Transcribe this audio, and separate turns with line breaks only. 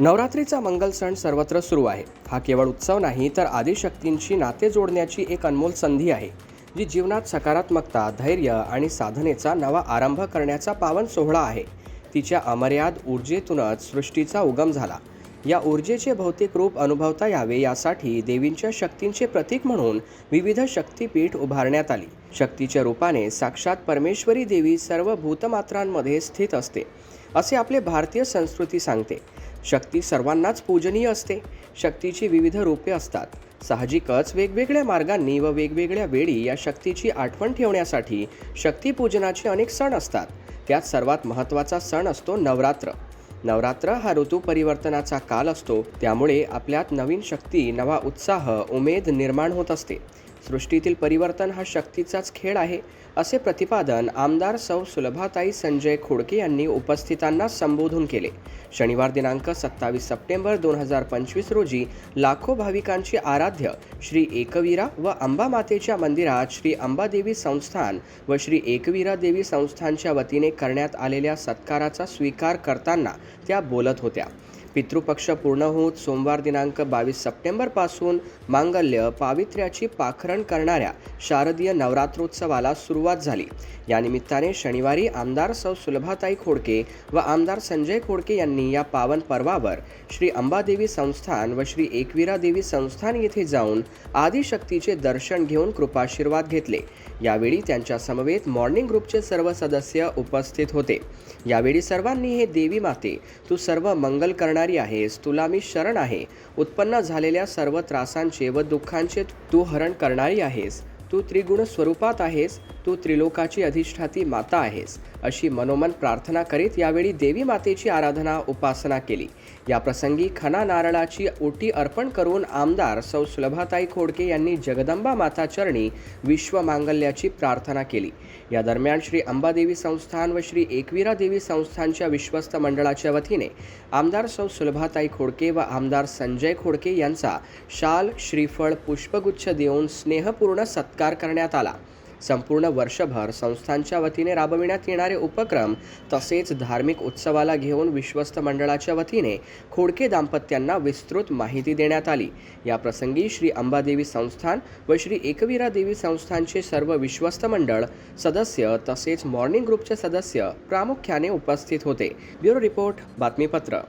नवरात्रीचा मंगल सण सर्वत्र सुरू आहे. हा केवळ उत्सव नाही तर आदिशक्तींची नाते जोडण्याची एक अनमोल संधी आहे जी जीवनात सकारात्मकता धैर्य आणि साधनेचा नवा आरंभ करण्याचा पावन सोहळा आहे. तिच्या अमर्याद ऊर्जेतूनच सृष्टीचा उगम झाला. या ऊर्जेचे भौतिक रूप अनुभवता यावे यासाठी देवींच्या शक्तींचे प्रतीक म्हणून विविध शक्तीपीठ उभारण्यात आली. शक्तीच्या रूपाने साक्षात परमेश्वरी देवी सर्व भूतमात्रांमध्ये स्थित असते असे आपले भारतीय संस्कृती सांगते. शक्ती सर्वांनाच पूजनीय असते. शक्तीची विविध रूपे असतात. साहजिकच वेगवेगळ्या मार्गांनी व वेगवेगळ्या वेळी या शक्तीची आठवण ठेवण्यासाठी शक्तीपूजनाचे अनेक सण असतात. त्यात सर्वात महत्त्वाचा सण असतो नवरात्र. नवरात्र हा ऋतू परिवर्तनाचा काल असतो. त्यामुळे आपल्यात नवीन शक्ती नवा उत्साह उमेद निर्माण होत असते. सृष्टीतील परिवर्तन हा शक्तीचाच खेळ आहे असे प्रतिपादन आमदार सौ सुलभाताई संजय खोडके यांनी उपस्थितांना संबोधून केले. शनिवार दिनांक सत्तावीस सप्टेंबर दोन हजार पंचवीस रोजी लाखो भाविकांची आराध्य श्री एकवीरा व अंबा मातेच्या मंदिरात श्री अंबादेवी संस्थान व श्री एकवीरा देवी संस्थानच्या वतीने करण्यात आलेल्या सत्काराचा स्वीकार करताना त्या बोलत होत्या. पितृपक्ष पूर्ण होत सोमवार दिनांक बावीस सप्टेंबरपासून मांगल्य पावित्र्याची पाखरण करणाऱ्या शारदीय नवरात्रोत्सवाला सुरुवात झाली. या निमित्ताने शनिवारी आमदार सौ सुलभाताई खोडके व आमदार संजय खोडके यांनी या पावन पर्वावर श्री अंबादेवी संस्थान व श्री एकवीरा देवी संस्थान येथे जाऊन आदिशक्तीचे दर्शन घेऊन कृपाशीर्वाद घेतले. यावेळी त्यांच्या समवेत मॉर्निंग ग्रुपचे सर्व सदस्य उपस्थित होते. यावेळी सर्वांनी हे देवी माते तू सर्व मंगल करणार आहेस तुला मी शरण आहे. उत्पन्न झालेल्या सर्व त्रासांचे व दुःखांचे तू हरण करणारी आहेस. तू त्रिगुण स्वरूपात आहेस तू त्रिलोकाची अधिष्ठाती माता आहेस अशी मनोमन प्रार्थना करीत यावेळी देवी मातेची आराधना उपासना केली. या प्रसंगी खना नारळाची ओटी अर्पण करून आमदार सौ सुलभाताई खोडके यांनी जगदंबा माता चरणी विश्वमांगल्याची प्रार्थना केली. या दरम्यान श्री अंबादेवी संस्थान व श्री एकवीरा देवी संस्थानच्या विश्वस्त मंडळाच्या वतीने आमदार सौ सुलभाताई खोडके व आमदार संजय खोडके यांचा शाल श्रीफळ पुष्पगुच्छ देऊन स्नेहपूर्ण सत्कार सत्कार करण्यात आला. संपूर्ण वर्षभर संस्थांच्या वतीने राबविण्यात येणारे उपक्रम तसेच धार्मिक उत्सवाला घेऊन विश्वस्त मंडळाच्या वतीने खोडके दाम्पत्यांना विस्तृत माहिती देण्यात आली. या प्रसंगी श्री अंबादेवी संस्थान व श्री एकवीरा देवी संस्थानचे सर्व विश्वस्त मंडळ सदस्य तसेच मॉर्निंग ग्रुपचे सदस्य प्रामुख्याने उपस्थित होते. ब्युरो रिपोर्ट बातमीपत्र.